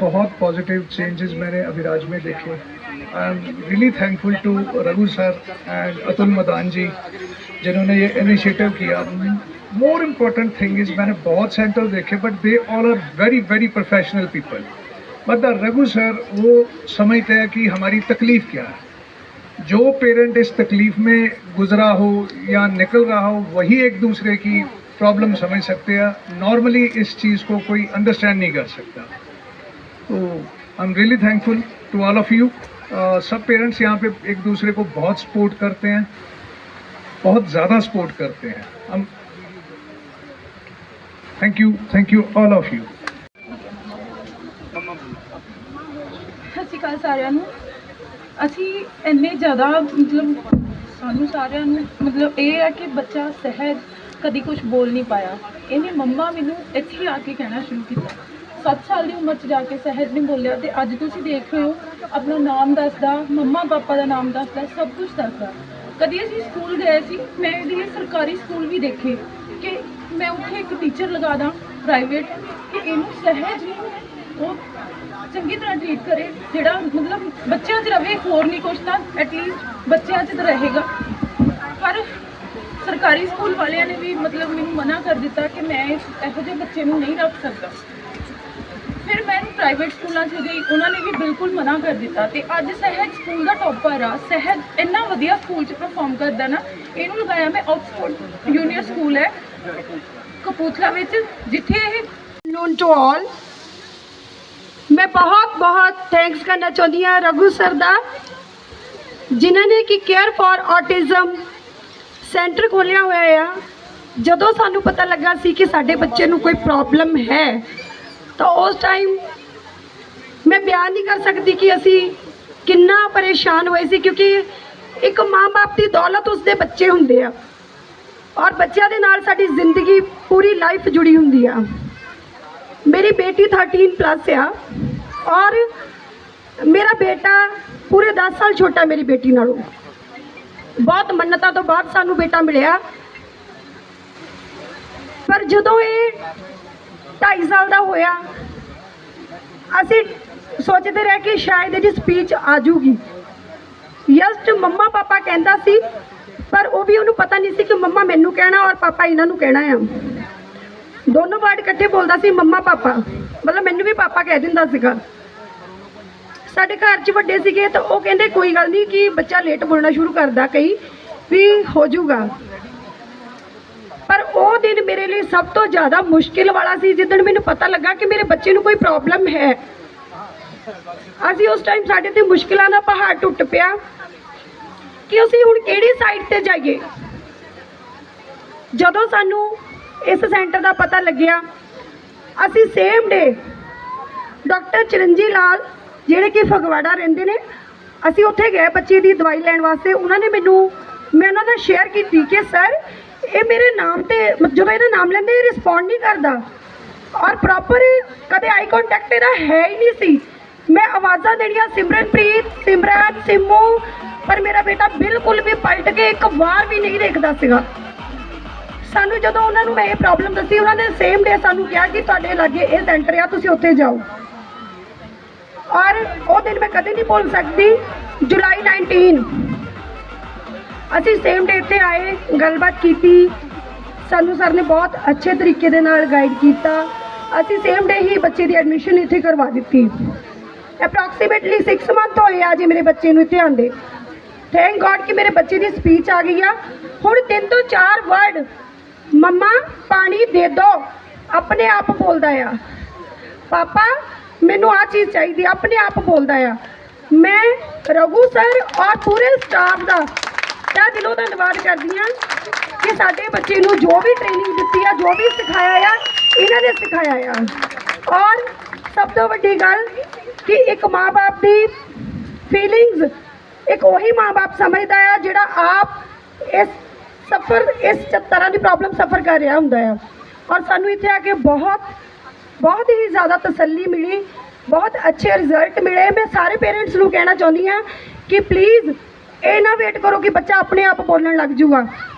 बहुत positive changes मैंने अभिराज में देखे। I am really thankful to Raghu sir and Atul Madan ji जिन्होंने ये इनिशिएटिव किया। मोर इंपॉर्टेंट थिंग इज़ मैंने बहुत सेंटर देखे but they all are very very professional people but the Raghu sir वो समझते हैं कि हमारी तकलीफ़ क्या है। जो पेरेंट इस तकलीफ़ में गुजरा हो या निकल रहा हो, वही एक दूसरे की प्रॉब्लम समझ सकते हैं। नॉर्मली इस चीज़ को कोई अंडरस्टैंड नहीं कर सकता। तो I am really thankful to all of you सब पेरेंट्स यहाँ पे एक दूसरे को बहुत सपोर्ट करते हैं बहुत ज़्यादा सपोर्ट करते हैं हम thank you thank you all of you ਸਤਿ ਸ਼੍ਰੀ ਅਕਾਲ ਸਾਰਿਆਂ ਨੂੰ ਅਸੀਂ ਇੰਨੇ ਜ਼ਿਆਦਾ ਮਤਲਬ ਸਾਨੂੰ ਸਾਰਿਆਂ ਨੂੰ ਮਤਲਬ ਇਹ ਹੈ ਕਿ ਬੱਚਾ ਸਹਿਜ ਕਦੀ ਕੁਝ ਬੋਲ ਨਹੀਂ ਪਾਇਆ ਇਹਨੇ ਮੰਮਾ ਮੈਨੂੰ ਇੱਥੇ ਹੀ ਆ ਕੇ ਕਹਿਣਾ ਸ਼ੁਰੂ ਕੀਤਾ 7 ਸਾਲ ਦੀ ਉਮਰ 'ਚ ਜਾ ਕੇ ਸਹਿਜ ਨਹੀਂ ਬੋਲਿਆ ਤੇ ਅੱਜ ਤੁਸੀਂ ਦੇਖ ਰਹੇ ਹੋ, ਆਪਣਾ ਨਾਮ ਦੱਸਦਾ, ਮੰਮਾ ਪਾਪਾ ਦਾ ਨਾਮ ਦੱਸਦਾ, ਸਭ ਕੁਝ ਦੱਸਦਾ। ਕਦੀ ਅਸੀਂ ਸਕੂਲ ਗਏ ਸੀ, ਮੈਂ ਇਹਦੇ ਸਰਕਾਰੀ ਸਕੂਲ ਵੀ ਦੇਖੇ ਕਿ ਮੈਂ ਉੱਥੇ ਇੱਕ ਟੀਚਰ ਲਗਾ ਦਾਂ ਪ੍ਰਾਈਵੇਟ ਕਿ ਇਹਨੂੰ ਸਹਿਜ ਨੂੰ ਉਹ ਚੰਗੀ ਤਰ੍ਹਾਂ ਟ੍ਰੀਟ ਕਰੇ, ਜਿਹੜਾ ਮਤਲਬ ਬੱਚਿਆਂ 'ਚ ਰਵੇ, ਹੋਰ ਨਹੀਂ ਕੁਛ ਤਾਂ ਐਟਲੀਸਟ ਬੱਚਿਆਂ 'ਚ ਤਾਂ ਰਹੇਗਾ। ਪਰ ਸਰਕਾਰੀ ਸਕੂਲ ਵਾਲਿਆਂ ਨੇ ਵੀ ਮਤਲਬ ਮੈਨੂੰ ਮਨਾ ਕਰ ਦਿੱਤਾ ਕਿ ਮੈਂ ਇਹੋ ਜਿਹੇ ਬੱਚੇ ਨੂੰ ਨਹੀਂ ਰੱਖ ਸਕਦਾ। ਪ੍ਰਾਈਵੇਟ ਸਕੂਲਾਂ 'ਚ ਗਈ ਉਹਨਾਂ ਨੇ ਵੀ ਬਿਲਕੁਲ ਮਨਾ ਕਰ ਦਿੱਤਾ ਤੇ ਅੱਜ ਸਹਿਜ ਸਕੂਲ ਦਾ ਟੌਪਰ ਆ, ਸਹਿਜ ਇੰਨਾ ਵਧੀਆ ਸਕੂਲ 'ਚ ਪਰਫਾਰਮ ਕਰਦਾ ਨਾ, ਇਹਨੂੰ ਲਗਾਇਆ ਮੈਂ ਆਕਸਫੋਰਡ ਜੂਨੀਅਰ ਸਕੂਲ ਹੈ ਕਪੂਥਲਾ ਵਿੱਚ, ਜਿੱਥੇ ਇਹ ਨੂਨ ਟੂ ਆਲ ਮੈਂ ਬਹੁਤ ਬਹੁਤ ਥੈਂਕਸ ਕਰਨਾ ਚਾਹੁੰਦੀ ਹਾਂ ਰਘੂ ਸਰ ਦਾ, ਜਿਨ੍ਹਾਂ ਨੇ ਕਿ ਕੇਅਰ ਫॉर ਔਟਿਜ਼ਮ ਸੈਂਟਰ ਖੋਲ੍ਹਿਆ ਹੋਇਆ ਆ। ਜਦੋਂ ਸਾਨੂੰ ਪਤਾ ਲੱਗਾ ਸੀ ਕਿ ਸਾਡੇ ਬੱਚੇ ਨੂੰ ਕੋਈ ਪ੍ਰੋਬਲਮ ਹੈ, ਤਾਂ ਉਸ ਟਾਈਮ ਮੈਂ ਬਿਆਨ ਨਹੀਂ ਕਰ ਸਕਦੀ ਕਿ ਅਸੀਂ ਕਿੰਨਾ ਪਰੇਸ਼ਾਨ ਹੋਏ ਸੀ, ਕਿਉਂਕਿ ਇੱਕ ਮਾਂ-ਬਾਪ ਦੀ ਦੌਲਤ ਉਸਦੇ ਬੱਚੇ ਹੁੰਦੇ ਆ। ਔਰ ਬੱਚਿਆਂ ਦੇ ਨਾਲ ਸਾਡੀ ਜ਼ਿੰਦਗੀ ਪੂਰੀ ਲਾਈਫ ਜੁੜੀ ਹੁੰਦੀ ਆ। ਮੇਰੀ ਬੇਟੀ 13 ਪਲੱਸ ਆ ਔਰ ਮੇਰਾ ਬੇਟਾ ਪੂਰੇ 10 ਸਾਲ ਛੋਟਾ ਮੇਰੀ ਬੇਟੀ ਨਾਲੋਂ। ਬਹੁਤ ਮੰਨਤਾਂ ਤੋਂ ਬਾਅਦ ਸਾਨੂੰ ਬੇਟਾ ਮਿਲਿਆ। ਪਰ ਜਦੋਂ ਇਹ 2.5 ਸਾਲ ਦਾ ਹੋਇਆ, ਅਸੀਂ ਸੋਚਦੇ ਰਹੇ ਕਿ ਸ਼ਾਇਦ ਇਹਦੀ ਸਪੀਚ ਆ ਜੂਗੀ ਜਸਟ ਮੰਮਾ ਪਾਪਾ ਕਹਿੰਦਾ ਸੀ, ਪਰ ਉਹ ਵੀ ਉਹਨੂੰ ਪਤਾ ਨਹੀਂ ਸੀ ਕਿ ਮੰਮਾ ਮੈਨੂੰ ਕਹਿਣਾ ਔਰ ਪਾਪਾ ਇਹਨਾਂ ਨੂੰ ਕਹਿਣਾ ਆ। ਦੋਨੋਂ ਵਰਡ ਇਕੱਠੇ ਬੋਲਦਾ ਸੀ, ਮੰਮਾ ਪਾਪਾ। ਮਤਲਬ ਮੈਨੂੰ ਵੀ ਪਾਪਾ ਕਹਿ ਦਿੰਦਾ ਸੀਗਾ। ਸਾਡੇ ਘਰ 'ਚ ਵੱਡੇ ਸੀਗੇ, ਤਾਂ ਉਹ ਕਹਿੰਦੇ, ਕੋਈ ਗੱਲ ਨਹੀਂ ਕਿ ਬੱਚਾ ਲੇਟ ਬੋਲਣਾ ਸ਼ੁਰੂ ਕਰਦਾ ਕਈ ਵੀ ਹੋ ਜਾਊਗਾ। ਪਰ ਉਹ ਦਿਨ ਮੇਰੇ ਲਈ ਸਭ ਤੋਂ ਜ਼ਿਆਦਾ ਮੁਸ਼ਕਿਲ ਵਾਲਾ ਸੀ ਜਿੱਦਣ ਮੈਨੂੰ ਪਤਾ ਲੱਗਾ ਕਿ ਮੇਰੇ ਬੱਚੇ ਨੂੰ ਕੋਈ ਪ੍ਰੋਬਲਮ ਹੈ। ਅਸੀਂ ਉਸ ਟਾਈਮ ਸਾਡੇ ਤੇ ਮੁਸ਼ਕਿਲਾਂ ਦਾ ਪਹਾੜ ਟੁੱਟ ਪਿਆ ਕਿ ਅਸੀਂ ਹੁਣ ਕਿਹੜੀ ਸਾਈਡ ਤੇ ਜਾਈਏ? ਜਦੋਂ ਸਾਨੂੰ ਇਸ ਸੈਂਟਰ ਦਾ ਪਤਾ ਲੱਗਿਆ, ਅਸੀਂ ਸੇਮ ਡੇ ਡਾਕਟਰ ਚਰਨਜੀ ਲਾਲ ਜਿਹੜੇ ਕਿ ਫਗਵਾੜਾ ਰਹਿੰਦੇ ਨੇ, ਅਸੀਂ ਉੱਥੇ ਗਏ ਬੱਚੇ ਦੀ ਦਵਾਈ ਲੈਣ ਵਾਸਤੇ। ਉਹਨਾਂ ਨੇ ਮੈਨੂੰ, ਮੈਂ ਉਹਨਾਂ ਨਾਲ ਸ਼ੇਅਰ ਕੀਤੀ ਕਿ ਸਰ ਇਹ ਮੇਰੇ ਨਾਮ ਤੇ, ਜਦੋਂ ਇਹਦਾ ਨਾਮ ਲੈਂਦੇ, ਇਹ ਰਿਸਪੌਂਡ ਨਹੀਂ ਕਰਦਾ। ਔਰ ਪ੍ਰੋਪਰ ਕਦੇ ਆਈ ਕੰਟੈਕਟ ਇਹਦਾ ਹੈ ਹੀ ਨਹੀਂ ਸੀ। ਮੈਂ ਆਵਾਜ਼ਾਂ ਦੇਣੀਆਂ ਸਿਮਰਨਪ੍ਰੀਤ ਸਿਮਰਨ ਸਿੰਮੂ, ਪਰ ਮੇਰਾ ਬੇਟਾ ਬਿਲਕੁਲ ਵੀ ਪਲਟ ਕੇ ਇੱਕ ਵਾਰ ਵੀ ਨਹੀਂ ਦੇਖਦਾ ਸੀਗਾ। ਸਾਨੂੰ ਜਦੋਂ ਉਹਨਾਂ ਨੂੰ ਮੈਂ ਇਹ ਪ੍ਰੋਬਲਮ ਦੱਸੀ, ਉਹਨਾਂ ਨੇ ਸੇਮ ਡੇ ਸਾਨੂੰ ਕਿਹਾ ਕਿ ਤੁਹਾਡੇ ਲਾਗੇ ਇਹ ਸੈਂਟਰ ਆ, ਤੁਸੀਂ ਉੱਥੇ ਜਾਓ। ਔਰ ਉਹ ਦਿਨ ਮੈਂ ਕਦੇ ਨਹੀਂ ਭੁੱਲ ਸਕਦੀ, ਜੁਲਾਈ 19 ਅਸੀਂ ਸੇਮ ਡੇ ਤੇ ਆਏ, ਗੱਲਬਾਤ ਕੀਤੀ। ਸਾਨੂੰ ਸਰ ਨੇ ਬਹੁਤ ਅੱਛੇ ਤਰੀਕੇ ਦੇ ਨਾਲ ਗਾਈਡ ਕੀਤਾ। ਅਸੀਂ ਸੇਮ ਡੇ ਹੀ ਬੱਚੇ ਦੀ ਐਡਮਿਸ਼ਨ ਇੱਥੇ ਕਰਵਾ ਦਿੱਤੀ। ਅਪਰੋਕਸੀਮੇਟਲੀ 6 ਮੰਥ ਹੋਏ ਆ ਜੀ ਮੇਰੇ ਬੱਚੇ ਨੂੰ ਇੱਥੇ ਆਂਦੇ ਥੈਂਕ ਗੋਡ ਕਿ ਮੇਰੇ ਬੱਚੇ ਦੀ ਸਪੀਚ ਆ ਗਈ ਆ। ਹੁਣ ਤਿੰਨ ਤੋਂ ਚਾਰ ਵਰਡ ਮੰਮਾ, ਪਾਣੀ ਦੇ ਦੋ। ਆਪਣੇ ਆਪ ਬੋਲਦਾ ਆ। ਪਾਪਾ, ਮੈਨੂੰ ਆ ਚੀਜ਼ ਚਾਹੀਦੀ ਆਪਣੇ ਆਪ ਬੋਲਦਾ ਆ। ਮੈਂ ਰਘੂ ਸਰ ਔਰ ਪੂਰੇ ਸਟਾਫ ਦਾ ਤਾਂ ਦਿਲੋਂ ਧੰਨਵਾਦ ਕਰਦੀ ਹਾਂ ਕਿ ਸਾਡੇ ਬੱਚੇ ਨੂੰ ਜੋ ਵੀ ਟ੍ਰੇਨਿੰਗ ਦਿੱਤੀ ਆ, ਜੋ ਵੀ ਸਿਖਾਇਆ ਆ, ਇਹਨਾਂ ਨੇ ਸਿਖਾਇਆ ਆ। ਔਰ ਸਭ ਤੋਂ ਵੱਡੀ ਗੱਲ ਕਿ ਇੱਕ ਮਾਂ-ਬਾਪ ਦੀ ਫੀਲਿੰਗਸ ਇੱਕ ਉਹੀ ਮਾਂ-ਬਾਪ ਸਮਝਦਾ ਆ ਜਿਹੜਾ ਆਪ ਇਸ ਸਫਰ, ਇਸ ਤਰ੍ਹਾਂ ਦੀ ਪ੍ਰੋਬਲਮ ਸਫਰ ਕਰ ਰਿਹਾ ਹੁੰਦਾ ਆ। ਔਰ ਸਾਨੂੰ ਇੱਥੇ ਆ ਕੇ ਬਹੁਤ ਬਹੁਤ ਹੀ ਜ਼ਿਆਦਾ ਤਸੱਲੀ ਮਿਲੀ, ਬਹੁਤ ਅੱਛੇ ਰਿਜ਼ਲਟ ਮਿਲੇ। ਮੈਂ ਸਾਰੇ ਪੇਰੈਂਟਸ ਨੂੰ ਕਹਿਣਾ ਚਾਹੁੰਦੀ ਹਾਂ ਕਿ ਪਲੀਜ਼ ਇਹ ਨਾ ਵੇਟ ਕਰੋ ਕਿ ਬੱਚਾ ਆਪਣੇ ਆਪ ਬੋਲਣ ਲੱਗ ਜੂਗਾ।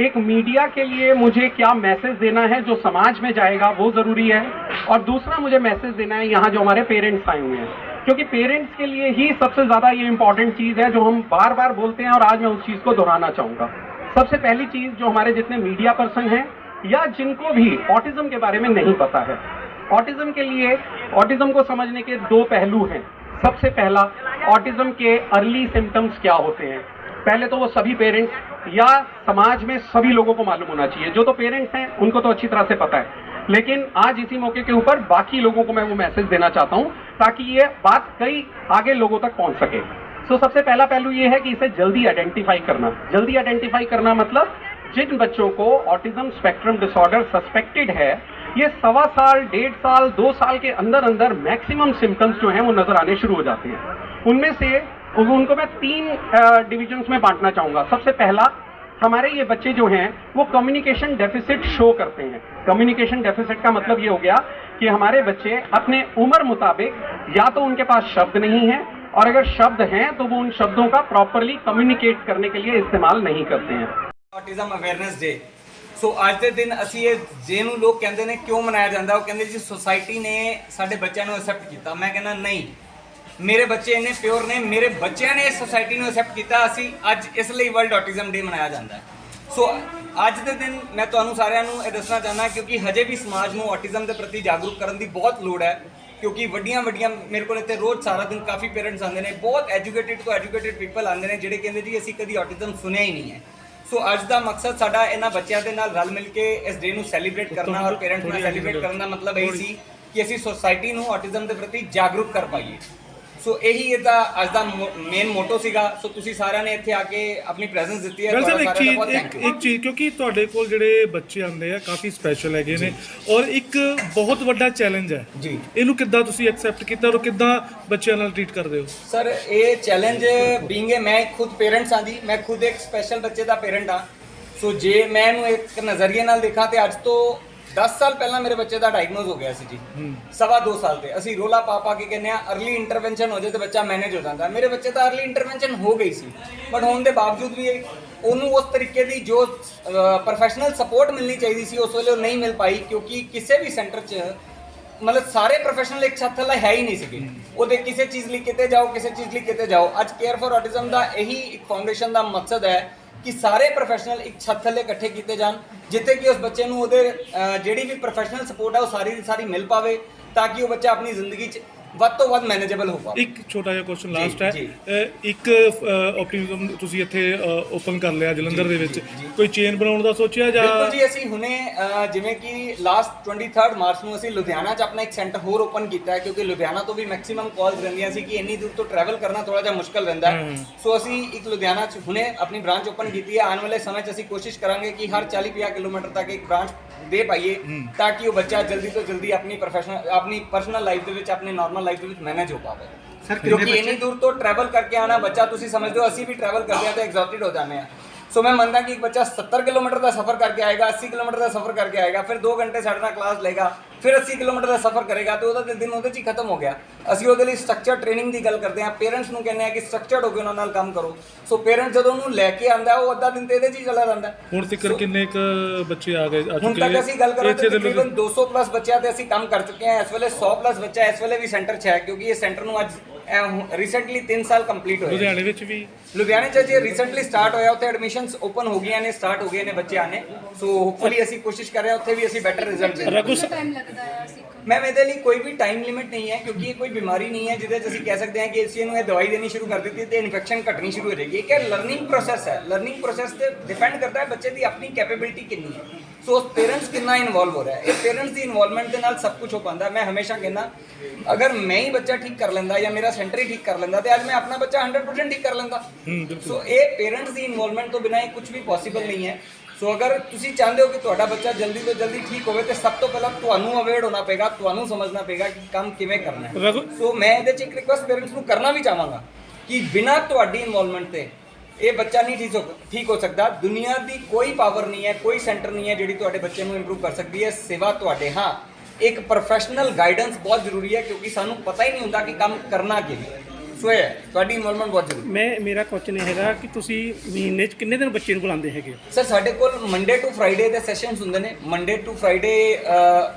एक मीडिया के लिए मुझे क्या मैसेज देना है जो समाज में जाएगा, वो ज़रूरी है। और दूसरा मुझे मैसेज देना है यहाँ जो हमारे पेरेंट्स आए हुए हैं। क्योंकि पेरेंट्स के लिए ही सबसे ज़्यादा ये इंपॉर्टेंट चीज़ है जो हम बार बार बोलते हैं और आज मैं उस चीज़ को दोहराना चाहूँगा। सबसे पहली चीज़ जो हमारे जितने मीडिया पर्सन हैं या जिनको भी ऑटिज्म के बारे में नहीं पता है। ऑटिज्म के लिए ऑटिज्म को समझने के दो पहलू हैं। सबसे पहला ऑटिज्म के अर्ली सिम्टम्स क्या होते हैं? पहले तो वो सभी पेरेंट्स या समाज में सभी लोगों को मालूम होना चाहिए। जो तो पेरेंट्स हैं, उनको तो अच्छी तरह से पता है। लेकिन आज इसी मौके के ऊपर बाकी लोगों को मैं वो मैसेज देना चाहता हूँ, ताकि ये बात कई आगे लोगों तक पहुँच सके। सो सबसे पहला पहलू ये है कि इसे जल्दी आइडेंटिफाई करना। जल्दी आइडेंटिफाई करना मतलब जिन बच्चों को ऑटिज्म स्पेक्ट्रम डिसऑर्डर सस्पेक्टेड है, ये सवा साल, डेढ़ साल, दो साल के अंदर अंदर मैक्सिमम सिम्टम्स जो हैं, वो नज़र आने शुरू हो जाते हैं। उनमें से उनको मैं तीन डिविजन्स में बांटना चाहूंगा सबसे पहला हमारे ये बच्चे जो हैं वो कम्युनिकेशन डेफिसिट शो करते हैं कम्युनिकेशन डेफिसिट का मतलब ये हो गया कि हमारे बच्चे अपने उम्र मुताबिक या तो उनके पास शब्द नहीं है और अगर शब्द हैं तो वो उन शब्दों का प्रॉपरली कम्युनिकेट करने के लिए इस्तेमाल नहीं करते हैं ਆਟਿਜ਼ਮ ਅਵੇਅਰਨੈਸ ਡੇ ਸੋ ਅੱਜ ਦੇ ਦਿਨ ਅਸੀਂ ਇਹ ਜੇ ਨੂੰ ਲੋਕ ਕਹਿੰਦੇ ਨੇ ਕਿਉਂ ਮਨਾਇਆ ਜਾਂਦਾ ਉਹ ਕਹਿੰਦੇ ਜੀ ਸੋਸਾਇਟੀ ਨੇ ਸਾਡੇ ਬੱਚਿਆਂ ਨੂੰ ਐਕਸੈਪਟ ਕੀਤਾ ਮੈਂ ਕਹਿੰਦਾ ਨਹੀਂ ਮੇਰੇ ਬੱਚੇ ਇੰਨੇ ਪਿਓਰ ਨੇ ਮੇਰੇ ਬੱਚਿਆਂ ਨੇ ਇਸ ਸੋਸਾਇਟੀ ਨੂੰ ਐਕਸੈਪਟ ਕੀਤਾ ਅਸੀਂ ਅੱਜ ਇਸ ਲਈ ਵਰਲਡ ਆਟਿਜ਼ਮ ਡੇ ਮਨਾਇਆ ਜਾਂਦਾ ਹੈ। ਸੋ ਅੱਜ ਦੇ ਦਿਨ ਮੈਂ ਤੁਹਾਨੂੰ ਸਾਰਿਆਂ ਨੂੰ ਇਹ ਦੱਸਣਾ ਚਾਹੁੰਦਾ ਕਿਉਂਕਿ ਹਜੇ ਵੀ ਸਮਾਜ ਨੂੰ ਆਟਿਜ਼ਮ ਦੇ ਪ੍ਰਤੀ ਜਾਗਰੂਕ ਕਰਨ ਦੀ ਬਹੁਤ ਲੋੜ ਹੈ ਕਿਉਂਕਿ ਵੱਡੀਆਂ ਵੱਡੀਆਂ ਮੇਰੇ ਕੋਲ ਇੱਥੇ ਰੋਜ਼ ਸਾਰਾ ਦਿਨ ਕਾਫੀ ਪੇਰੈਂਟਸ ਆਉਂਦੇ ਨੇ ਬਹੁਤ ਐਜੂਕੇਟਿਡ ਤੋਂ ਐਜੂਕੇਟਿਡ ਪੀਪਲ ਆਉਂਦੇ ਨੇ ਜਿਹੜੇ ਕਹਿੰਦੇ ਜੀ ਅਸੀਂ ਕਦੀ ਆਟਿਜ਼ਮ ਸੁਣਿਆ ਹੀ ਨਹੀਂ ਹੈ। ਸੋ ਅੱਜ ਦਾ ਮਕਸਦ ਸਾਡਾ ਇਹਨਾਂ ਬੱਚਿਆਂ ਦੇ ਨਾਲ ਰਲ ਮਿਲ ਕੇ ਇਸ ਡੇ ਨੂੰ ਸੈਲੀਬ੍ਰੇਟ ਕਰਨਾ ਔਰ ਪੇਰੈਂਟਸ ਨਾਲ ਸੈਲੀਬ੍ਰੇਟ ਕਰਨ ਦਾ ਮਤਲਬ ਇਹ ਸੀ ਕਿ ਅਸੀਂ ਸੋਸਾਇਟੀ ਨੂੰ ਆਟਿਜ਼ਮ ਦੇ ਪ੍ਰਤੀ ਜਾਗਰੂਕ ਕਰ ਪਾਈਏ। ਸੋ ਇਹੀ ਇਹਦਾ ਅੱਜ ਦਾ ਮੇਨ ਮੋਟੋ ਸੀਗਾ। ਸੋ ਤੁਸੀਂ ਸਾਰਿਆਂ ਨੇ ਇੱਥੇ ਆ ਕੇ ਆਪਣੀ ਪ੍ਰੈਜ਼ੈਂਸ ਦਿੱਤੀ ਹੈ। ਤੁਹਾਡਾ ਇੱਕ ਸਾਰਿਆਂ ਦਾ ਚੀਜ਼ ਬਹੁਤ ਇੱਕ ਥੈਂਕ ਯੂ ਇੱਕ ਚੀਜ਼ ਕਿਉਂਕਿ ਤੁਹਾਡੇ ਕੋਲ ਜਿਹੜੇ ਬੱਚੇ ਆਉਂਦੇ ਆ ਕਾਫੀ ਸਪੈਸ਼ਲ ਹੈਗੇ ਨੇ। ਔਰ ਇੱਕ ਬਹੁਤ ਵੱਡਾ ਚੈਲੰਜ ਹੈ। ਜੀ। ਇਹਨੂੰ ਕਿੱਦਾਂ ਤੁਸੀਂ ਐਕਸੈਪਟ ਕੀਤਾ ਔਰ ਕਿੱਦਾਂ ਬੱਚਿਆਂ ਨਾਲ ਟਰੀਟ ਕਰਦੇ ਹੋ? ਸਰ ਇਹ ਚੈਲੰਜ ਬੀਇੰਗ ਹੈ ਮੈਂ ਖੁਦ ਪੇਰੈਂਟਸ ਹਾਂ ਜੀ। ਮੈਂ ਖੁਦ ਇੱਕ ਸਪੈਸ਼ਲ ਬੱਚੇ ਦਾ ਪੇਰੈਂਟ ਹਾਂ ਸੋ ਜੇ ਮੈਂ ਇਹਨੂੰ ਇੱਕ ਨਜ਼ਰੀਏ ਨਾਲ ਦੇਖਾਂ ਤੇ ਅੱਜ ਤੋਂ ਦਸ ਸਾਲ ਪਹਿਲਾਂ ਮੇਰੇ ਬੱਚੇ ਦਾ ਡਾਇਗਨੋਸ ਹੋ ਗਿਆ ਸੀ ਜੀ। ਸਵਾ 2 ਸਾਲ ਤੇ। ਅਸੀਂ ਰੋਲਾ ਪਾ ਪਾ ਕੇ ਕਹਿੰਦੇ ਆ ਅਰਲੀ ਇੰਟਰਵੈਂਸ਼ਨ ਹੋ ਜਾਏ ਤੇ ਬੱਚਾ ਮੈਨੇਜ ਹੋ ਜਾਂਦਾ। ਮੇਰੇ ਬੱਚੇ ਤਾਂ ਅਰਲੀ ਇੰਟਰਵੈਂਸ਼ਨ ਹੋ ਗਈ ਸੀ। ਬਟ ਹੋਣ ਦੇ ਬਾਵਜੂਦ ਵੀ ਉਹਨੂੰ ਉਸ ਤਰੀਕੇ ਦੀ ਜੋ ਪ੍ਰੋਫੈਸ਼ਨਲ ਸਪੋਰਟ ਮਿਲਣੀ ਚਾਹੀਦੀ ਸੀ ਉਸ ਵੇਲੇ ਉਹ ਨਹੀਂ ਮਿਲ ਪਾਈ ਕਿਉਂਕਿ ਕਿਸੇ ਵੀ ਸੈਂਟਰ 'ਚ ਮਤਲਬ ਸਾਰੇ ਪ੍ਰੋਫੈਸ਼ਨਲ ਇੱਕ ਛੱਤ ਥੱਲੇ ਹੈ ਹੀ ਨਹੀਂ ਸੀਗੇ। ਉਹਦੇ ਕਿਸੇ ਚੀਜ਼ ਲਈ ਕਿਤੇ ਜਾਓ ਕਿਸੇ ਚੀਜ਼ ਲਈ ਕਿਤੇ ਜਾਓ। ਅੱਜ ਕੇਅਰ ਫॉर ਆਟਿਜ਼ਮ ਦਾ ਇਹੀ ਇੱਕ ਫਾਊਂਡੇਸ਼ਨ ਦਾ ਮਕਸਦ ਹੈ ਕਿ ਸਾਰੇ ਪ੍ਰੋਫੈਸ਼ਨਲ ਇੱਕ ਛੱਤ ਥੱਲੇ ਇਕੱਠੇ ਕੀਤੇ ਜਾਣ ਜਿੱਥੇ ਕਿ ਉਸ ਬੱਚੇ ਨੂੰ ਉਹਦੇ ਅਹ, ਜਿਹੜੀ ਵੀ ਪ੍ਰੋਫੈਸ਼ਨਲ ਸਪੋਰਟ ਹੈ ਉਹ ਸਾਰੀ ਦੀ ਸਾਰੀ ਮਿਲ ਪਾਵੇ ਤਾਂ ਕਿ ਉਹ ਬੱਚਾ ਆਪਣੀ ਜ਼ਿੰਦਗੀ 'ਚ ਵੱਧ ਤੋਂ ਵੱਧ ਮੈਨੇਜੇਬਲ ਹੋ ਪਾਵੇ ਇੱਕ ਛੋਟਾ ਜਿਹਾ ਕੁਐਸਚਨ ਲਾਸਟ ਹੈ। ਜੀ। ਅਹ ਇੱਕ ਆਪਟਿਮਿਜ਼ਮ ਤੁਸੀਂ ਇੱਥੇ ਓਪਨ ਕਰ ਲਿਆ ਜਲੰਧਰ ਦੇ ਵਿੱਚ। ਕੋਈ ਚੇਨ ਬਣਾਉਣ ਦਾ ਸੋਚਿਆ ਜਾਂ ਬਿਲਕੁਲ ਜੀ ਅਸੀਂ ਹੁਣੇ ਜਿਵੇਂ ਕਿ ਲਾਸਟ 23rd ਮਾਰਚ ਨੂੰ ਅਸੀਂ ਲੁਧਿਆਣਾ 'ਚ ਆਪਣਾ ਇੱਕ ਸੈਂਟਰ ਹੋਰ ਓਪਨ ਕੀਤਾ ਹੈ ਕਿਉਂਕਿ ਲੁਧਿਆਣਾ ਤੋਂ ਵੀ ਮੈਕਸਿਮਮ ਕਾਲਸ ਰਹਿੰਦੀਆਂ ਸੀ ਕਿ ਇੰਨੀ ਦੂਰ ਤੋਂ ਟਰੈਵਲ ਕਰਨਾ ਥੋੜਾ ਜਿਹਾ ਮੁਸ਼ਕਲ ਰਹਿੰਦਾ ਹੈ। ਸੋ ਅਸੀਂ ਇੱਕ ਲੁਧਿਆਣਾ 'ਚ ਹੁਣੇ ਆਪਣੀ ਬ੍ਰਾਂਚ ਓਪਨ ਕੀਤੀ ਹੈ। ਆਉਣ ਵਾਲੇ ਸਮੇਂ 'ਚ ਅਸੀਂ ਕੋਸ਼ਿਸ਼ ਕਰਾਂਗੇ ਕਿ ਹਰ 40-50 ਕਿਲੋਮੀਟਰ ਤੱਕ ਇੱਕ ਬ੍ਰਾਂਚ ਦੇ ਪਾਈਏ ਤਾਂ ਕਿ ਉਹ ਬੱਚਾ ਜਲਦੀ ਤੋਂ ਜਲਦੀ ਆਪਣੀ ਪ੍ਰੋਫੈਸ਼ਨਲ ਆਪਣੀ ਪਰਸਨਲ ਲਾਈਫ ਦੇ ਵਿੱਚ ਆਪਣੀ ਨਾਰਮਲ ਲਾਈਫ ਦੇ ਵਿੱਚ ਮੈਨੇਜ ਹੋ ਪਾਵੇ ਸਰ ਕਿਉਂਕਿ ਇੰਨੀ ਦੂਰ ਤੋਂ ਟਰੈਵਲ ਕਰਕੇ ਆਣਾ ਬੱਚਾ ਤੁਸੀਂ ਸਮਝਦੇ ਹੋ ਅਸੀਂ ਵੀ ਟਰੈਵਲ ਕਰਦੇ ਹਾਂ ਤਾਂ ਐਗਜ਼ੌਸਟਡ ਹੋ ਜਾਂਦੇ ਹਾਂ। ਸੋ ਮੈਂ ਮੰਨਦਾ ਕਿ ਇੱਕ ਬੱਚਾ 70 ਕਿਲੋਮੀਟਰ ਦਾ ਸਫ਼ਰ ਕਰਕੇ ਆਏਗਾ 80 ਕਿਲੋਮੀਟਰ ਦਾ ਸਫ਼ਰ ਕਰਕੇ ਆਏਗਾ ਫਿਰ 2 ਘੰਟੇ ਸਾਡੇ ਨਾਲ ਕਲਾਸ ਲਏਗਾ ਫਿਰ 80 ਕਿਲੋਮੀਟਰ ਦਾ ਸਫ਼ਰ ਕਰੇਗਾ ਤੇ ਉਹਦਾ ਦਿਨ ਉਹਦੇ 'ਚ ਹੀ ਖਤਮ ਹੋ ਗਿਆ। ਅਸੀਂ ਉਹਦੇ ਲਈ ਸਟਰਕਚਰ ਟ੍ਰੇਨਿੰਗ ਦੀ ਗੱਲ ਕਰਦੇ ਹਾਂ ਪੇਰੈਂਟਸ ਨੂੰ ਕਹਿੰਦੇ ਆ ਕਿ ਸਟਰਕਚਰਡ ਹੋ ਕੇ ਉਹਨਾਂ ਨਾਲ ਕੰਮ ਕਰੋ। ਸੋ ਪੇਰੈਂਟਸ ਜਦੋਂ ਉਹਨੂੰ ਲੈ ਕੇ ਆਂਦਾ ਉਹ ਅੱਧਾ ਦਿਨ ਤੇ ਇਹਦੇ 'ਚ ਹੀ ਚਲਾ ਜਾਂਦਾ। ਹੁਣ ਤੱਕ ਕਿੰਨੇ ਕ ਬੱਚੇ ਆ ਗਏ ਆ ਹੁਣ ਚੁੱਕੇ ਤੱਕ ਅਸੀਂ ਗੱਲ ਕਰਾਂ ਤਾਂ ਤਕਰੀਬਨ 200 ਪਲੱਸ ਬੱਚਿਆਂ ਤੇ ਅਸੀਂ ਕੰਮ ਕਰ ਚੁੱਕੇ ਹਾਂ ਇਸ ਵੇਲੇ 100 ਪਲੱਸ ਬੱਚਾ ਇਸ ਵੇਲੇ ਵੀ ਸੈਂਟਰ 'ਚ ਹੈ ਕਿਉਂਕਿ ਇਹ ਸੈਂਟਰ ਨੂੰ ਅੱਜ ਰੀਸੈਂਟਲੀ 3 ਸਾਲ ਕੰਪਲੀਟ ਹੋਏ ਲੁਧਿਆਣੇ ਵਿੱਚ ਵੀ। ਲੁਧਿਆਣੇ 'ਚ ਜੇ ਰੀਸੈਂਟਲੀ ਸਟਾਰਟ ਹੋਇਆ ਉੱਥੇ ਐਡਮਿਸ਼ਨਸ ਓਪਨ ਹੋ ਗਈਆਂ ਨੇ ਸਟਾਰਟ ਹੋ ਗਏ ਨੇ ਬੱਚੇ ਆਣੇ ਸੋ ਹੋਪਫੁਲੀ ਅਸੀਂ ਕੋਸ਼ਿਸ਼ ਕਰ ਰਹੇ ਹਾਂ ਉੱਥੇ ਵੀ ਅਸੀਂ ਬੈਟਰ ਰਿਜ਼ਲਟ ਦੇ ਰਘੂ ਸ- ਮੈਮ ਇਹਦੇ ਲਈ ਕੋਈ ਵੀ ਟਾਈਮ ਲਿਮਿਟ ਨਹੀਂ ਹੈ ਕਿਉਂਕਿ ਇਹ ਕੋਈ ਬਿਮਾਰੀ ਨਹੀਂ ਹੈ ਜਿਹਦੇ 'ਚ ਅਸੀਂ ਕਹਿ ਸਕਦੇ ਹਾਂ ਕਿ ਅਸੀਂ ਇਹਨੂੰ ਇਹ ਦਵਾਈ ਦੇਣੀ ਸ਼ੁਰੂ ਕਰ ਦਿੱਤੀ ਤੇ ਇਨਫੈਕਸ਼ਨ ਘਟਣੀ ਸ਼ੁਰੂ ਹੋ ਜਾਏਗੀ। ਇਹ ਕਿ ਲਰਨਿੰਗ ਪ੍ਰੋਸੈਸ ਹੈ। ਲਰਨਿੰਗ ਪ੍ਰੋਸੈਸ ਤੇ ਡਿਪੈਂਡ ਕਰਦਾ ਹੈ ਬੱਚੇ ਦੀ ਆਪਣੀ ਕੈਪੇਬਿਲਿਟੀ ਕਿੰਨੀ ਹੈ। ਸੋ ਪੇਰੈਂਟਸ ਕਿੰਨਾ ਇਨਵੋਲਵ ਹੋ ਰਿਹਾ ਹੈ? ਇਹ ਪੇਰੈਂਟਸ ਦੀ ਇਨਵੋਲਵਮੈਂਟ ਦੇ ਨਾਲ ਸਭ ਕੁਝ ਹੋ ਪਾਉਂਦਾ ਮੈਂ ਹਮੇਸ਼ਾ ਕਹਿੰਦਾ ਅਗਰ ਮੈਂ ਹੀ ਬੱਚਾ ਠੀਕ ਕਰ ਲੈਂਦਾ ਜਾਂ ਮੇਰਾ ਸੈਂਟਰ ਹੀ ਠੀਕ ਕਰ ਲੈਂਦਾ ਤੇ ਅੱਜ ਮੈਂ ਆਪਣਾ ਬੱਚਾ 100% ਠੀਕ ਕਰ ਲੈਂਦਾ। ਸੋ ਇਹ ਪੇਰੈਂਟਸ ਦੀ ਇਨਵੋਲਵਮੈਂਟ ਤੋਂ ਬਿਨਾਂ ਇਹ ਕੁਝ ਵੀ ਪੋਸੀਬਲ ਨਹੀਂ ਹੈ। ਸੋ ਅਗਰ ਤੁਸੀਂ ਚਾਹੁੰਦੇ ਹੋ ਕਿ ਤੁਹਾਡਾ ਬੱਚਾ ਜਲਦੀ ਤੋਂ ਜਲਦੀ ਠੀਕ ਹੋਵੇ ਤੇ ਸਭ ਤੋਂ ਪਹਿਲਾਂ ਤੁਹਾਨੂੰ ਅਵੇਅਰ ਹੋਣਾ ਪਏਗਾ ਤੁਹਾਨੂੰ ਸਮਝਣਾ ਪਏਗਾ ਕਿ ਕੰਮ ਕਿਵੇਂ ਕਰਨਾ ਹੈ। ਸੋ ਮੈਂ ਇਹਦੇ ਚ ਇੱਕ ਰਿਕੁਐਸਟ ਪੇਰੈਂਟਸ ਨੂੰ ਕਰਨਾ ਵੀ ਚਾਹਾਂਗਾ ਕਿ ਬਿਨਾਂ ਤੁਹਾਡੀ ਇਨਵੋਲਵਮੈਂਟ ਤੇ ਇਹ ਬੱਚਾ ਨਹੀਂ ਠੀਕ ਹੋ ਠੀਕ ਹੋ ਸਕਦਾ। ਦੁਨੀਆ ਦੀ ਕੋਈ ਪਾਵਰ ਨਹੀਂ ਹੈ ਕੋਈ ਸੈਂਟਰ ਨਹੀਂ ਹੈ ਜਿਹੜੀ ਤੁਹਾਡੇ ਬੱਚੇ ਨੂੰ ਇੰਪਰੂਵ ਕਰ ਸਕਦੀ ਹੈ। ਸਿਵਾ ਤੁਹਾਡੇ ਹਾਂ। ਇੱਕ ਪ੍ਰੋਫੈਸ਼ਨਲ ਗਾਈਡੈਂਸ ਬਹੁਤ ਜ਼ਰੂਰੀ ਹੈ ਕਿਉਂਕਿ ਸਾਨੂੰ ਪਤਾ ਹੀ ਨਹੀਂ ਹੁੰਦਾ ਕਿ ਕੰਮ ਕਰਨਾ ਕਿਵੇਂ। ਸੋ ਇਹ ਤੁਹਾਡੀ ਇਨਵੋਲਵਮੈਂਟ ਬਹੁਤ ਜ਼ਰੂਰੀ ਮੈਂ ਮੇਰਾ ਕੁਐਸਚਨ ਇਹ ਹੈਗਾ ਕਿ ਤੁਸੀਂ ਮਹੀਨੇ 'ਚ ਕਿੰਨੇ ਦਿਨ ਬੱਚੇ ਨੂੰ ਬੁਲਾਉਂਦੇ ਹੈਗੇ? ਸਰ ਸਾਡੇ ਕੋਲ ਮੰਡੇ ਟੂ ਫਰਾਈਡੇ ਦੇ ਸੈਸ਼ਨਸ ਹੁੰਦੇ ਨੇ। ਮੰਡੇ ਟੂ ਫਰਾਈਡੇ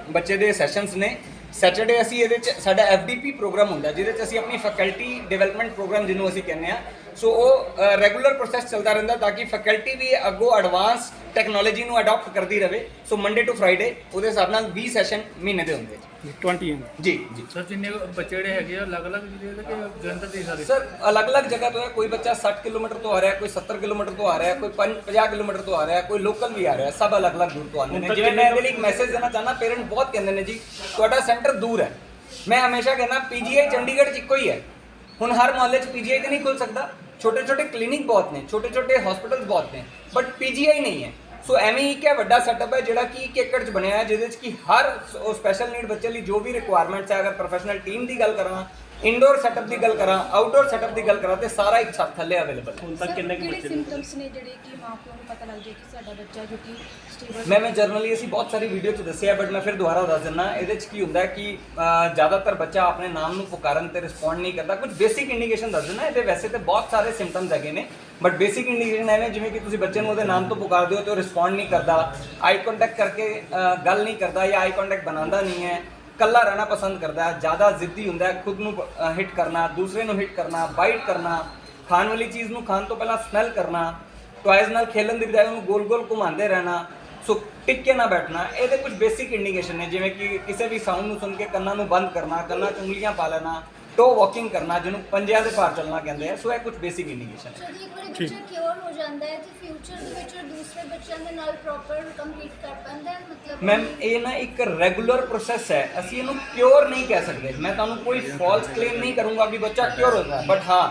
ਬੱਚੇ ਦੇ ਸੈਸ਼ਨਸ ਨੇ। ਸੈਟਰਡੇ ਅਸੀਂ ਇਹਦੇ ਚ ਸਾਡਾ ਐਫਡੀਪੀ ਪ੍ਰੋਗਰਾਮ ਹੁੰਦਾ ਜਿਹਦੇ ਚ ਅਸੀਂ ਆਪਣੀ ਫੈਕਲਟੀ ਡਿਵੈਲਪਮੈਂਟ ਪ੍ਰੋਗਰਾਮ ਜਿਹਨੂੰ ਅਸੀਂ ਕਹਿੰਦੇ ਆ ਸੋ ਉਹ ਰੈਗੂਲਰ ਪ੍ਰੋਸੈਸ ਚੱਲਦਾ ਰਹਿੰਦਾ ਤਾਂ ਕਿ ਫੈਕਲਟੀ ਵੀ ਅੱਗੋਂ ਐਡਵਾਂਸ ਟੈਕਨੋਲੋਜੀ ਨੂੰ ਅਡਾਪਟ ਕਰਦੀ ਰਹੇ ਸੋ ਮੰਡੇ ਟੂ ਫਰਾਈਡੇ ਉਹਦੇ ਹਿਸਾਬ ਨਾਲ 20 ਸੈਸ਼ਨ ਮਹੀਨੇ ਦੇ ਹੁੰਦੇ 20 ਐਮ ਜੀ ਜੀ। ਸਰ ਜਿੰਨੇ ਬੱਚੇ ਜਿਹੜੇ ਹੈਗੇ ਆ ਅਲੱਗ-ਅਲੱਗ ਜ਼ਿਲ੍ਹੇ ਦੇ ਕਿ ਜਲੰਧਰ ਦੇ ਸਾਰੇ? ਸਰ ਅਲੱਗ-ਅਲੱਗ ਜਗ੍ਹਾ ਤੋਂ ਹੈ। ਕੋਈ ਬੱਚਾ 60 ਕਿਲੋਮੀਟਰ ਤੋਂ ਆ ਰਿਹਾ ਕੋਈ 70 ਕਿਲੋਮੀਟਰ ਤੋਂ ਆ ਰਿਹਾ ਕੋਈ 50 ਕਿਲੋਮੀਟਰ ਤੋਂ ਆ ਰਿਹਾ ਕੋਈ ਲੋਕਲ ਵੀ ਆ ਰਿਹਾ ਸਭ ਅਲੱਗ-ਅਲੱਗ ਦੂਰ ਤੋਂ ਆਉਂਦੇ ਨੇ। ਜਿਵੇਂ ਮੈਂ ਇਹਦੇ ਲਈ ਇੱਕ ਮੈਸੇਜ ਦੇਣਾ ਚਾਹੁੰਦਾ ਪੇਰੈਂਟ ਬਹੁਤ ਕਹਿੰਦੇ ਨੇ ਜੀ ਤੁਹਾਡਾ ਸੈਂਟਰ ਦੂਰ ਹੈ। ਮੈਂ ਹਮੇਸ਼ਾ ਕਹਿੰਦਾ ਪੀਜੀਆਈ ਚੰਡੀਗੜ੍ਹ 'ਚ ਇੱਕੋ ਹੀ ਹੈ। ਹੁਣ ਹਰ ਮੁਹੱਲੇ 'ਚ ਪੀਜੀਆਈ ਤੇ ਨਹੀਂ ਖੁੱਲ ਸਕਦਾ। ਛੋਟੇ ਛੋਟੇ ਕਲੀਨਿਕ ਬਹੁਤ ਨੇ, ਛੋਟੇ ਛੋਟੇ ਹਸਪੀਟਲਸ ਬਹੁਤ ਨੇ ਬਟ ਪੀਜੀਆਈ ਨਹੀਂ ਹੈ। ਸੋ ਐਵੇਂ ਹੀ ਕਿ ਵੱਡਾ ਸੈਟਅਪ ਹੈ ਜਿਹੜਾ ਕਿ ਇੱਕ 'ਚ ਬਣਿਆ ਹੈ ਜਿਹਦੇ 'ਚ ਕਿ ਹਰ ਸਪੈਸ਼ਲ ਨੀਡ ਬੱਚੇ ਲਈ ਜੋ ਵੀ ਰਿਕੁਆਇਰਮੈਂਟਸ ਹੈ, ਅਗਰ ਪ੍ਰੋਫੈਸ਼ਨਲ ਟੀਮ ਦੀ ਗੱਲ ਕਰਾਂ ਇੰਡੋਰ ਸੈਟਅਪ ਦੀ ਗੱਲ ਕਰਾਂ ਆਊਟਡੋਰ ਸੈਟਅਪ ਦੀ ਗੱਲ ਕਰਾਂ ਤੇ ਸਾਰਾ ਇੱਕ ਛੱਤ ਥੱਲੇ ਅਵੇਲੇਬਲ ਹੈ। ਹੁਣ ਤੱਕ ਕਿੰਨੇ ਕੁ ਕਿਹੜੇ ਬੱਚੇ ਸਿੰਪਟਮਸ ਨੇ ਜਿਹੜੇ ਕਿ ਮਾਪਿਆਂ ਨੂੰ ਪਤਾ ਲੱਗ ਜਾਏ ਕਿ ਸਾਡਾ ਬੱਚਾ ਜੋ ਕਿ ਸਟੇਬਲ ਮੈਂ ਮੈਂ ਜਰਨਲੀ ਅਸੀਂ ਬਹੁਤ ਸਾਰੀ ਵੀਡੀਓ 'ਚ ਦੱਸਿਆ ਬਟ ਮੈਂ ਫਿਰ ਦੁਬਾਰਾ ਦੱਸ ਦਿੰਦਾ ਇਹਦੇ 'ਚ ਕੀ ਹੁੰਦਾ ਹੈ ਕਿ ਅਹ, ਜ਼ਿਆਦਾਤਰ ਬੱਚਾ ਆਪਣੇ ਨਾਮ ਨੂੰ ਪੁਕਾਰਨ ਤੇ ਰਿਸਪੌਂਡ ਨਹੀਂ ਕਰਦਾ। ਕੁਝ ਬੇਸਿਕ ਇੰਡੀਕੇਸ਼ਨ ਦੱਸ ਦਿੰਦਾ ਇਹਦੇ ਵੈਸੇ ਤੇ ਬਹੁਤ ਸਾਰੇ ਸਿੰਪਟਮਸ ਹੈਗੇ ਨੇ ਬਟ ਬੇਸਿਕ ਇੰਡੀਕੇਸ਼ਨ ਐਵੇਂ ਜਿਵੇਂ ਕਿ ਤੁਸੀਂ ਬੱਚੇ ਨੂੰ ਉਹਦੇ ਨਾਮ ਤੋਂ ਪੁਕਾਰਦੇ ਹੋ ਤੇ ਉਹ ਰਿਸਪੌਂਡ ਨਹੀਂ ਕਰਦਾ ਆਈ ਕੰਟੈਕਟ ਕਰਕੇ ਅਹ, ਗੱਲ ਨਹੀਂ ਕਰਦਾ ਜਾਂ ਆਈ ਕੰਟੈਕਟ ਬਣਾਉਂਦਾ ਨਹੀਂ ਹੈ ਕੱਲਾ ਰਹਿਣਾ ਪਸੰਦ ਕਰਦਾ ਹੈ, ਜ਼ਿਆਦਾ ਜ਼ਿੱਦੀ ਹੁੰਦਾ ਹੈ, ਖੁਦ ਨੂੰ ਹਿੱਟ ਕਰਨਾ, ਦੂਸਰੇ ਨੂੰ ਹਿੱਟ ਕਰਨਾ ਬਾਈਟ ਕਰਨਾ, ਖਾਣ ਵਾਲੀ ਚੀਜ਼ ਨੂੰ ਖਾਣ ਤੋਂ ਪਹਿਲਾਂ ਸਮੈਲ ਕਰਨਾ ਟੁਆਇਜ਼ ਨਾਲ ਖੇਲਣ ਦੀ ਬਜਾਏ ਉਹਨੂੰ ਗੋਲ-ਗੋਲ ਘੁਮਾਉਂਦੇ ਰਹਿਣਾ ਸੋ ਟਿਕ ਕੇ ਨਾ ਬੈਠਣਾ, ਇਹਦੇ ਕੁਝ ਬੇਸਿਕ ਇੰਡੀਕੇਸ਼ਨ ਨੇ, ਜਿਵੇਂ ਕਿ ਕਿਸੇ ਵੀ ਸਾਊਂਡ ਨੂੰ ਸੁਣ ਕੇ ਕੰਨਾਂ ਨੂੰ ਬੰਦ ਕਰਨਾ, ਕੰਨਾਂ 'ਚ ਉਂਗਲੀਆਂ ਪਾ ਲੈਣਾ ਟੋ ਵਾਕਿੰਗ ਕਰਨਾ ਜਿਹਨੂੰ ਪੰਜਿਆਂ ਦੇ ਭਾਰ ਚੱਲਣਾ ਕਹਿੰਦੇ ਆ ਸੋ ਇਹ ਕੁਝ ਬੇਸਿਕ ਇੰਡੀਕੇਸ਼ਨ ਹੈ। ਜਦੋਂ ਇੱਕ ਵਾਰੀ ਬੱਚਾ ਕਿਉਰ ਹੋ ਜਾਂਦਾ ਹੈ ਤੇ ਫਿਊਚਰ ਦੇ ਵਿੱਚ ਉਹ ਦੂਸਰੇ ਬੱਚਿਆਂ ਦੇ ਨਾਲ ਪ੍ਰੋਪਰ ਕੰਪਲੀਟ ਕਰ ਪਾਉਂਦਾ ਹੈ ਮਤਲਬ ਮੈਮ ਇਹ ਨਾ ਇੱਕ ਰੈਗੂਲਰ ਪ੍ਰੋਸੈਸ ਹੈ। ਅਸੀਂ ਇਹਨੂੰ ਕਿਉਰ ਨਹੀਂ ਕਹਿ ਸਕਦੇ। ਮੈਂ ਤੁਹਾਨੂੰ ਕੋਈ ਫਾਲਸ ਕਲੇਮ ਨਹੀਂ ਕਰੂੰਗਾ ਕਿ ਬੱਚਾ ਕਿਉਰ ਹੋ ਜਾਏ ਬਟ ਹਾਂ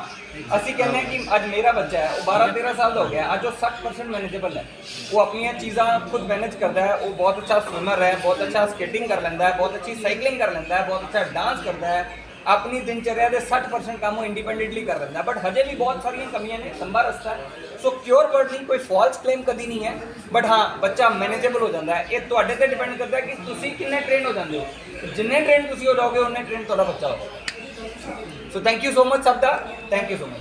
ਅਸੀਂ ਕਹਿੰਦੇ ਹਾਂ ਕਿ ਅੱਜ ਮੇਰਾ ਬੱਚਾ ਹੈ ਉਹ 12 13 ਸਾਲ ਦਾ ਹੋ ਗਿਆ ਅੱਜ ਉਹ 60% ਮੈਨੇਜੇਬਲ ਹੈ। ਉਹ ਆਪਣੀਆਂ ਚੀਜ਼ਾਂ ਖੁਦ ਮੈਨੇਜ ਕਰਦਾ ਹੈ ਉਹ ਬਹੁਤ ਅੱਛਾ ਸਵਿਮਰ ਹੈ ਬਹੁਤ ਅੱਛਾ ਸਕੇਟਿੰਗ ਕਰ ਲੈਂਦਾ ਹੈ ਬਹੁਤ ਅੱਛੀ ਸਾਈਕਲਿੰਗ ਕਰ ਲੈਂਦਾ ਹੈ ਬਹੁਤ ਅੱਛਾ ਡਾਂਸ ਕਰਦਾ ਹੈ। ਆਪਣੀ ਦਿਨਚਰਿਆ ਦੇ 60% ਕੰਮ ਉਹ ਇੰਡੀਪੈਂਡੈਂਟਲੀ ਕਰ ਲੈਂਦਾ ਬਟ ਹਜੇ ਵੀ ਬਹੁਤ ਸਾਰੀਆਂ ਕਮੀਆਂ ਨੇ, ਲੰਬਾ ਰਸਤਾ ਹੈ। ਸੋ ਕਿਉਰ ਵਰਡ ਨਹੀਂ, ਕੋਈ ਫਾਲਸ ਕਲੇਮ ਕਦੀ ਨਹੀਂ ਹੈ। ਬਟ ਹਾਂ, ਬੱਚਾ ਮੈਨੇਜੇਬਲ ਹੋ ਜਾਂਦਾ ਹੈ। ਇਹ ਤੁਹਾਡੇ ਤੇ ਡਿਪੈਂਡ ਕਰਦਾ ਹੈ ਕਿ ਤੁਸੀਂ ਕਿੰਨੇ ਟ੍ਰੇਨ ਹੋ ਜਾਂਦੇ ਹੋ। ਜਿੰਨੇ ਟ੍ਰੇਨ ਤੁਸੀਂ ਹੋ ਜਾਓਗੇ ਉਹਨੇ ਟ੍ਰੇਨ ਤੁਹਾਡਾ ਬੱਚਾ ਹੋਗਾ so thank you so much ਸਭ ਦਾ। Thank you so much